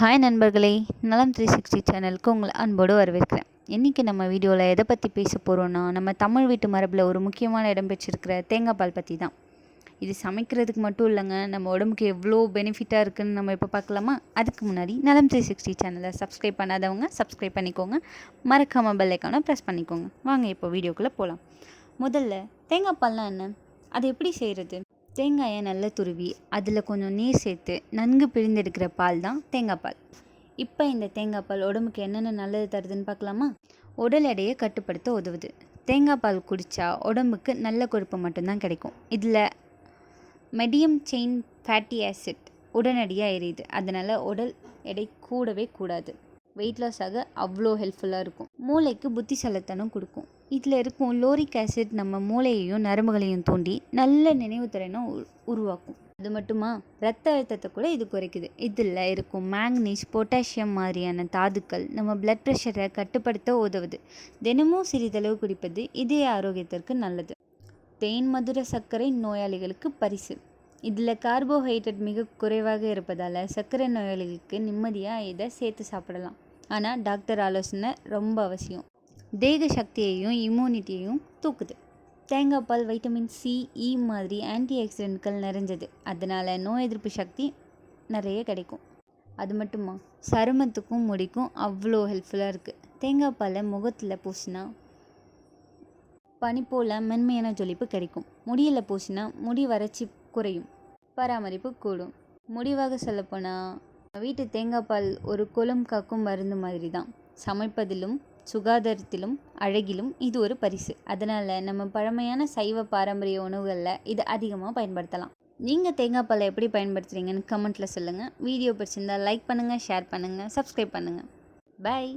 Hi நண்பர்களே நலம் three sixty சேனலுக்கு உங்களை அன்போடு வரவேற்கிறேன். இன்றைக்கி நம்ம வீடியோவில் எதை பற்றி பேச போகிறோன்னா நம்ம தமிழ் வீட்டு மரபில் ஒரு முக்கியமான இடம் பெற்றிருக்கிற தேங்காய் பால் பற்றி தான் இது சமைக்கிறதுக்கு மட்டும் இல்லைங்க நம்ம உடம்புக்கு எவ்வளோ பெனிஃபிட்டாக இருக்குதுன்னு நம்ம இப்போ பார்க்கலாமா? அதுக்கு முன்னாடி நலம் த்ரீ சிக்ஸ்டி சேனலை சப்ஸ்கிரைப் பண்ணாதவங்க சப்ஸ்கிரைப் பண்ணிக்கோங்க. மறக்காமல் பெல்லைக்கான ப்ரெஸ் பண்ணிக்கோங்க. வாங்க இப்போ வீடியோக்குள்ளே போகலாம் முதல்ல தேங்காய் பால்னால் என்ன? அது எப்படி செய்கிறது தேங்காயை நல்லா துருவி அதில் கொஞ்சம் நீர் சேர்த்து நன்கு பிழிந்தெடுக்கிற பால் தான் தேங்காய் பால். இப்போ இந்த தேங்காய் பால் உடம்புக்கு என்னென்ன நல்லது தருதுன்னு பார்க்கலாமா? உடல் எடையை கட்டுப்படுத்த உதவுது. தேங்காய் பால் குடித்தா உடம்புக்கு நல்ல கொழுப்பு மட்டும்தான் கிடைக்கும். இதில் மெடியம் செயின் ஃபேட்டி ஆசிட் உடனடியாக எரியுது. அதனால் உடல் எடை கூடவே கூடாது. வெயிட் லாஸ் ஆக அவ்வளோ ஹெல்ப்ஃபுல்லாக இருக்கும். மூளைக்கு புத்திசாலித்தனம் கொடுக்கும். இதில் இருக்கும் லோரிக் ஆசிட் நம்ம மூளையையும் நரம்புகளையும் தூண்டி நல்ல நினைவுத்திறனை உ உருவாக்கும். அது மட்டுமா? ரத்த அழுத்தத்தை கூட இது குறைக்குது. இதில் இருக்கும் மேங்னீஸ் பொட்டாசியம் மாதிரியான தாதுக்கள் நம்ம பிளட் ப்ரெஷரை கட்டுப்படுத்த உதவுது. தினமும் சிறிதளவு குடிப்பது இதய ஆரோக்கியத்திற்கு நல்லது. தேன் மதுர சர்க்கரை நோயாளிகளுக்கு பரிசு. இதில் கார்போஹைட்ரேட் மிக குறைவாக இருப்பதால் சர்க்கரை நோயாளிகளுக்கு நிம்மதியாக இதை சேர்த்து சாப்பிடலாம். ஆனால் டாக்டர் ஆலோசனை ரொம்ப அவசியம். தேக சக்தியையும் இம்யூனிட்டியையும் தூக்குது. தேங்காய் பால் வைட்டமின் சி இ மாதிரி ஆன்டி ஆக்சிடென்ட்கள் நிறைஞ்சது. அதனால் நோய் எதிர்ப்பு சக்தி நிறைய கிடைக்கும். அது மட்டுமா? சருமத்துக்கும் முடிக்கும். அவ்வளோ ஹெல்ப்ஃபுல்லாக இருக்குது தேங்காய் பாலை முகத்தில் பூசினா பனி போல் மென்மையான ஜொலிப்பு கிடைக்கும். முடியில் பூசினா முடி வறட்சி குறையும். பராமரிப்பு கூடும். முடிவாக சொல்லப்போனால் வீட்டு தேங்காய் பால் ஒரு குளம் காக்கும் மருந்து மாதிரி தான் சமைப்பதிலும் சுகாதாரத்திலும் அழகிலும் இது ஒரு பரிசு. அதனால் நம்ம பழமையான சைவ பாரம்பரிய உணவுகளில் இது அதிகமாக பயன்படுத்தலாம். நீங்கள் தேங்காய் பாலை எப்படி பயன்படுத்துகிறீங்கன்னு கமெண்ட்டில் சொல்லுங்கள் வீடியோ பிடிச்சிருந்தால் லைக் பண்ணுங்கள் ஷேர் பண்ணுங்கள் சப்ஸ்கிரைப் பண்ணுங்கள் பாய்